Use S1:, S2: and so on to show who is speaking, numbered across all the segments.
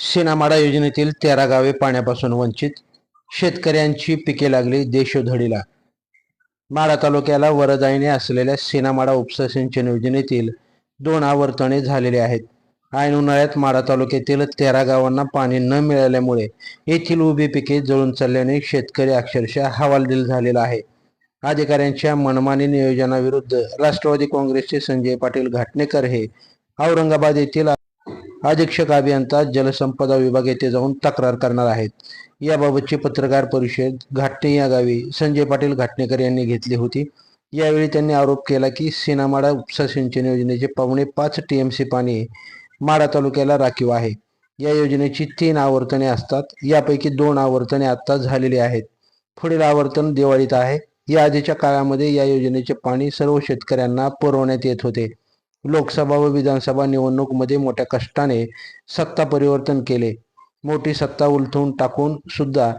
S1: सेनामाडा योजनेतील तेरा गावे पाण्यापासून वंचित. शेतकऱ्यांची पिके लागली देशोधडीला. माडा तालुक्याला वरदायीने असलेल्या सेनामाडा उपसा सिंचन योजनेतील दोन आवर्तने झालेले आहेत. ऐन उन्हाळ्यात माडा तालुक्यातील तेरा गावांना पाणी न मिळाल्यामुळे येथील उभी पिके जळून चालल्याने शेतकरी अक्षरशः हवालदिल झालेला आहे. अधिकाऱ्यांच्या मनमानी नियोजनाविरुद्ध राष्ट्रवादी काँग्रेसचे संजय पाटील घाटणेकर हे औरंगाबाद येथील अधीक्षक अभियंता जलसंपदा विभाग येथे जाऊन तक्रार करणार आहेत. याबाबतची पत्रकार परिषद घाटणे या गावी संजय पाटील घाटणेकर यांनी घेतली होती. यावेळी त्यांनी आरोप केला की सिनामाडा उपसा सिंचन योजनेचे पावणे पाच टीएमसी पाणी माडा तालुक्याला राखीव आहे. या योजनेची तीन आवर्तने असतात. यापैकी दोन आवर्तने आता झालेली आहेत. पुढील आवर्तन दिवाळीत आहे. या आधीच्या काळामध्ये या योजनेचे पाणी सर्व शेतकऱ्यांना पुरवण्यात येत होते. लोकसभा व विधानसभा निवडणूकमध्ये मोठ्या कष्टाने सत्ता परिवर्तन केले. मोठी सत्ता उलथून टाकून सुद्धा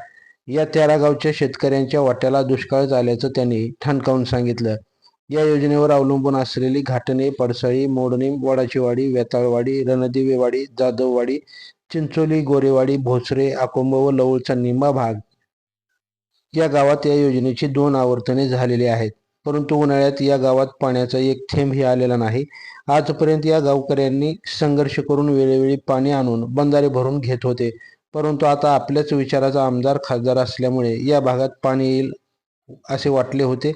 S1: या तेरा गावच्या शेतकऱ्यांच्या वाट्याला दुष्काळ झाल्याचं त्यांनी ठणकावून सांगितलं. या योजनेवर अवलंबून असलेली घाटणे पडसळी मोडणी वडाचीवाडी वेताळवाडी रणदिवेवाडी जाधववाडी चिंचोली गोरेवाडी भोसरे आकोंब व लवळचा निंबा भाग या गावात या योजनेची दोन आवर्तने झालेली आहेत. परंतु उन्हाळ्यात या गावात पाण्याचा एक थेंबही आलेला नाही. आजपर्यंत या गावकऱ्यांनी संघर्ष करून वेळोवेळी पाणी आणून बंधारे भरून घेत होते. परंतु आता आपल्याच विचाराचा आमदार खासदार असल्यामुळे या भागात पाणी येईल असे वाटले होते.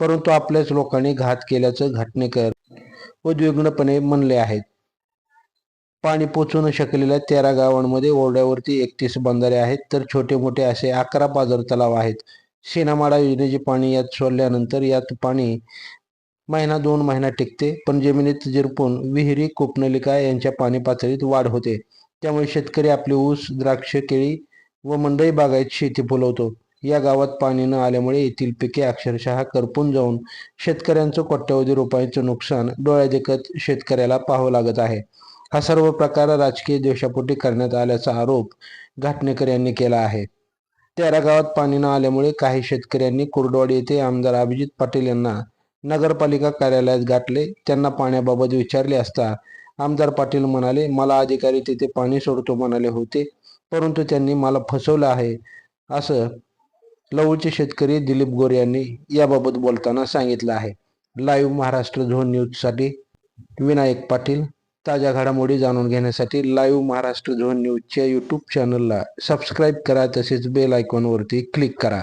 S1: परंतु आपल्याच लोकांनी घात केल्याचं घटनेकर उद्विग्नपणे म्हणले आहेत. पाणी पोचू न शकलेल्या तेरा गावांमध्ये ओरड्यावरती एकतीस बंधारे आहेत तर छोटे मोठे असे अकरा पाझर तलाव आहेत. शेणामाडा योजनेचे पाणी यात सोडल्यानंतर यात पाणी महिना दोन महिना टिकते. पण जमिनीत जिरपून विहिरी कोपनलिका यांच्या पाणी पातळीत वाढ होते. त्यामुळे शेतकरी आपले ऊस द्राक्ष केळी व मंडई बागायत शेती फुलवतो या गावात पाणी न आल्यामुळे येथील पिके अक्षरशः करपून जाऊन शेतकऱ्यांचं कोट्यवधी रुपयांचं नुकसान डोळ्यादेखत शेतकऱ्याला पाहावं लागत आहे. हा सर्व प्रकार राजकीय द्वेषापोटी करण्यात आल्याचा आरोप घाटणेकर यांनी केला आहे. तेरा गावात पाणी न आल्यामुळे काही शेतकऱ्यांनी कुर्डवाडी येथे आमदार अभिजित पाटील यांना नगरपालिका कार्यालयात गाठले. त्यांना पाण्याबाबत विचारले असता आमदार पाटील म्हणाले मला अधिकारी तिथे पाणी सोडतो म्हणाले होते. परंतु त्यांनी मला फसवलं आहे असं लवूचे शेतकरी दिलीप गोरे यांनी याबाबत बोलताना सांगितलं आहे. लाईव्ह महाराष्ट्र झोन न्यूजसाठी विनायक पाटील. ताज्या घडामोडी जाणून घेण्यासाठी लाईव्ह महाराष्ट्र झोन न्यूजच्या यूट्यूब चॅनलला सबस्क्राईब करा तसेच बेल आयकॉनवरती क्लिक करा.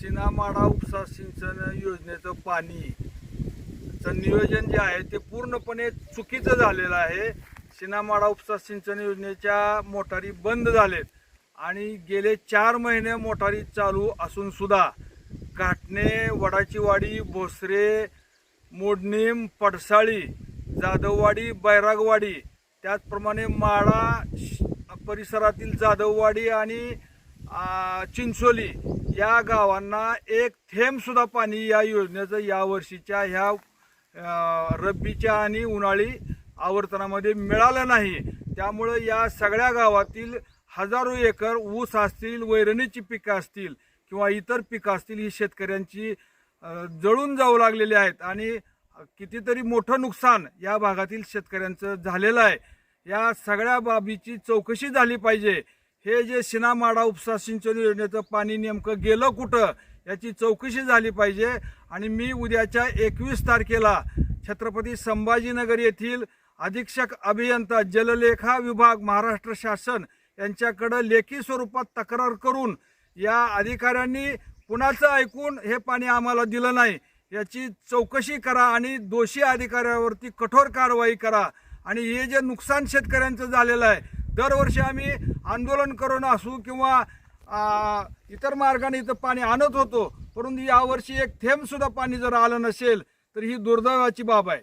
S2: सिनामाडा उपसा सिंचन योजनेचं पाणीचं नियोजन जे आहे ते पूर्णपणे चुकीचं झालेलं आहे. सिनामाडा उपसा सिंचन योजनेच्या मोटारी बंद झालेत. आणि गेले चार महिने मोटारी चालू असून सुद्धा घाटणे वडाची वाडी भोसरे मोडणीम पडसाळी जाधववाडी बैरागवाडी. त्याचप्रमाणे माळा श- परिसरातील जाधववाडी आणि चिंचोली या गावांना एक थेंबसुद्धा पाणी या योजनेचं या वर्षीच्या ह्या रब्बीच्या आणि उन्हाळी आवर्तनामध्ये मिळालं नाही. त्यामुळं या सगळ्या गावातील हजारो एकर ऊस असतील वैरणीची पिकं असतील किंवा इतर पिकं असतील ही शेतकऱ्यांची जळून जाऊ लागलेली आहेत. आणि कितीतरी मोठं नुकसान या भागातील शेतकऱ्यांचं झालेलं आहे. या सगळ्या बाबीची चौकशी झाली पाहिजे. हे जे सिनामाडा उपसा सिंचन योजनेचं पाणी नेमकं गेलं कुठं याची चौकशी झाली पाहिजे. आणि मी उद्याच्या एकवीस तारखेला छत्रपती संभाजीनगर येथील अधीक्षक अभियंता जललेखा विभाग महाराष्ट्र शासन यांच्याकडं लेखी स्वरूपात तक्रार करून या अधिकाऱ्यांनी कुणाचं ऐकून हे पाणी आम्हाला दिलं नाही. याची चौकशी करा आणि दोषी अधिकाऱ्यावरती कठोर कारवाई करा. आणि हे जे नुकसान शेतकऱ्यांचं झालेलं आहे दरवर्षी आम्ही आंदोलन करून असू किंवा इतर मार्गाने इथं पाणी आणत होतो परंतु यावर्षी एक थेंबसुद्धा पाणी जर आलं नसेल तर ही दुर्दैवाची बाब आहे.